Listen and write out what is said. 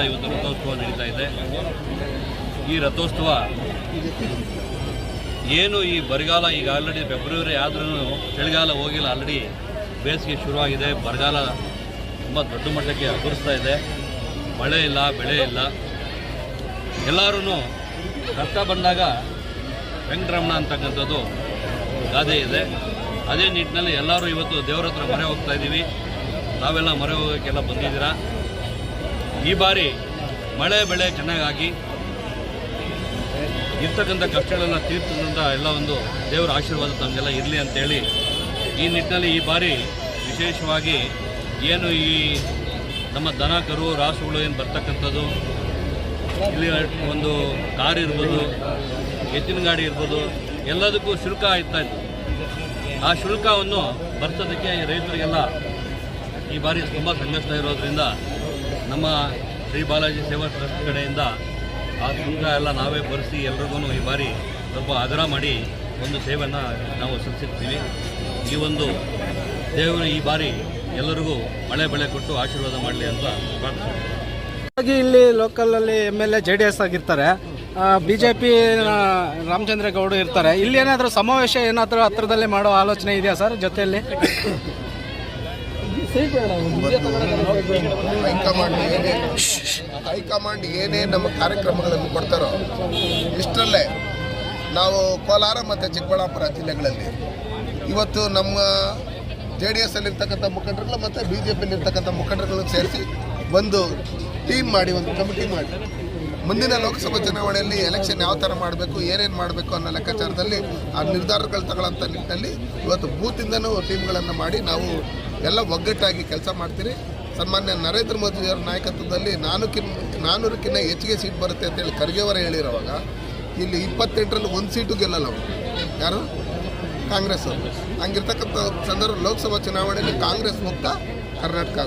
ರಥೋತ್ಸವ ನಡೀತಾ ಇದೆ. ಈ ರಥೋತ್ಸವ ಏನು ಈ ಬರಗಾಲ ಈಗ ಆಲ್ರೆಡಿ ಫೆಬ್ರವರಿ ಆದ್ರೂ ಚಳಿಗಾಲ ಹೋಗಿಲ್ಲ ಆಲ್ರೆಡಿ ಬೇಸಿಗೆ ಶುರುವಾಗಿದೆ. ಬರಗಾಲ ತುಂಬ ದೊಡ್ಡ ಮಟ್ಟಕ್ಕೆ ಅಗುರಿಸ್ತಾ ಇದೆ. ಮಳೆ ಇಲ್ಲ, ಬೆಳೆ ಇಲ್ಲ. ಎಲ್ಲರೂ ಕಷ್ಟ ಬಂದಾಗ ವೆಂಕಟರಮಣ ಅಂತಕ್ಕಂಥದ್ದು ಗಾದೆ ಇದೆ. ಅದೇ ನಿಟ್ಟಿನಲ್ಲಿ ಎಲ್ಲರೂ ಇವತ್ತು ದೇವರ ಹತ್ರ ಮೊರೆ ಹೋಗ್ತಾ ಇದ್ದೀವಿ. ನಾವೆಲ್ಲ ಮೊರೆ ಹೋಗೋಕ್ಕೆಲ್ಲ ಬಂದಿದ್ದೀರಾ? ಈ ಬಾರಿ ಮಳೆ ಬೆಳೆ ಚೆನ್ನಾಗಾಗಿ ಇರ್ತಕ್ಕಂಥ ಕಷ್ಟಗಳೆಲ್ಲ ತೀರ್ಥದಂಥ ಎಲ್ಲ ಒಂದು ದೇವರ ಆಶೀರ್ವಾದ ತಮಗೆಲ್ಲ ಇರಲಿ ಅಂತೇಳಿ ಈ ನಿಟ್ಟಿನಲ್ಲಿ ಈ ಬಾರಿ ವಿಶೇಷವಾಗಿ ಏನು ಈ ನಮ್ಮ ದನ, ಕರು, ರಾಸುಗಳು ಏನು ಬರ್ತಕ್ಕಂಥದ್ದು, ಇಲ್ಲಿ ಒಂದು ಕಾರ್ ಇರ್ಬೋದು, ಎತ್ತಿನ ಗಾಡಿ ಇರ್ಬೋದು, ಎಲ್ಲದಕ್ಕೂ ಶುಲ್ಕ ಇತ್ತು. ಆ ಶುಲ್ಕವನ್ನು ಬರ್ತದಕ್ಕೆ ರೈತರಿಗೆಲ್ಲ ಈ ಬಾರಿ ತುಂಬ ಸಂಕಷ್ಟ ಇರೋದ್ರಿಂದ ನಮ್ಮ ಶ್ರೀ ಬಾಲಾಜಿ ಸೇವಾ ಟ್ರಸ್ಟ್ ಕಡೆಯಿಂದ ಆ ಸುಂಕ ಎಲ್ಲ ನಾವೇ ಬರೆಸಿ ಎಲ್ರಿಗೂ ಈ ಬಾರಿ ಸ್ವಲ್ಪ ಅಗರ ಮಾಡಿ ಒಂದು ಸೇವೆಯನ್ನು ನಾವು ಸಲ್ಲಿಸಿರ್ತೀವಿ. ಈ ಒಂದು ದೇವರು ಈ ಬಾರಿ ಎಲ್ಲರಿಗೂ ಮಳೆ ಬೆಳೆ ಕೊಟ್ಟು ಆಶೀರ್ವಾದ ಮಾಡಲಿ ಅಂತ ಪ್ರಾರ್ಥನೆ ಇಲ್ಲಿ ಲೋಕಲಲ್ಲಿ M L A J D S ಆಗಿರ್ತಾರೆ. ಬಿಜೆಪಿ ರಾಮಚಂದ್ರ ಗೌಡ ಇರ್ತಾರೆ. ಇಲ್ಲಿ ಏನಾದರೂ ಸಮಾವೇಶ ಏನಾದರೂ ಹತ್ರದಲ್ಲಿ ಮಾಡೋ ಆಲೋಚನೆ ಇದೆಯಾ ಸರ್ ಜೊತೆಯಲ್ಲಿ? ಹೈಕಮಾಂಡ್ ಏನೇ ಹೈಕಮಾಂಡ್ ಏನೇ ನಮ್ಮ ಕಾರ್ಯಕ್ರಮಗಳನ್ನು ಕೊಡ್ತಾರೋ ಇಷ್ಟರಲ್ಲೇ ನಾವು ಕೋಲಾರ ಮತ್ತು ಚಿಕ್ಕಬಳ್ಳಾಪುರ ಜಿಲ್ಲೆಗಳಲ್ಲಿ ಇವತ್ತು ನಮ್ಮ ಜೆ ಡಿ ಎಸ್ ಅಲ್ಲಿರ್ತಕ್ಕಂಥ ಮುಖಂಡರುಗಳು ಮತ್ತು ಬಿ ಜೆ ಪಿಯಲ್ಲಿರ್ತಕ್ಕಂಥ ಮುಖಂಡರುಗಳನ್ನು ಸೇರಿಸಿ ಒಂದು ಟೀಮ್ ಮಾಡಿ ಒಂದು ಕಮಿಟಿ ಮಾಡಿ. ಮುಂದಿನ ಲೋಕಸಭಾ ಚುನಾವಣೆಯಲ್ಲಿ ಎಲೆಕ್ಷನ್ ಯಾವ ಥರ ಮಾಡಬೇಕು, ಏನೇನು ಮಾಡಬೇಕು ಅನ್ನೋ ಲೆಕ್ಕಾಚಾರದಲ್ಲಿ ಆ ನಿರ್ಧಾರಗಳು ತಗೊಳ್ಳೋಂಥ ನಿಟ್ಟಿನಲ್ಲಿ ಇವತ್ತು ಬೂತಿಂದನೂ ಟೀಮ್ಗಳನ್ನು ಮಾಡಿ ನಾವು ಎಲ್ಲ ಒಗ್ಗಟ್ಟಾಗಿ ಕೆಲಸ ಮಾಡ್ತೀರಿ. ಸನ್ಮಾನ್ಯ ನರೇಂದ್ರ ಮೋದಿಯವರ ನಾಯಕತ್ವದಲ್ಲಿ ನಾನೂಕಿನ್ ನಾನ್ನೂರಕ್ಕಿಂತ ಹೆಚ್ಚಿಗೆ ಸೀಟ್ ಬರುತ್ತೆ ಅಂತೇಳಿ ಖರ್ಗೆಯವರೇ ಹೇಳಿರೋವಾಗ, ಇಲ್ಲಿ ಇಪ್ಪತ್ತೆಂಟರಲ್ಲಿ ಒಂದು ಸೀಟು ಗೆಲ್ಲಲ್ಲ ಅವರು. ಯಾರು? ಕಾಂಗ್ರೆಸ್ ಅವರು. ಹಂಗಿರ್ತಕ್ಕಂಥ ಸಂದರ್ಭ ಲೋಕಸಭಾ ಚುನಾವಣೆಯಲ್ಲಿ ಕಾಂಗ್ರೆಸ್ ಮುಕ್ತ ಕರ್ನಾಟಕ.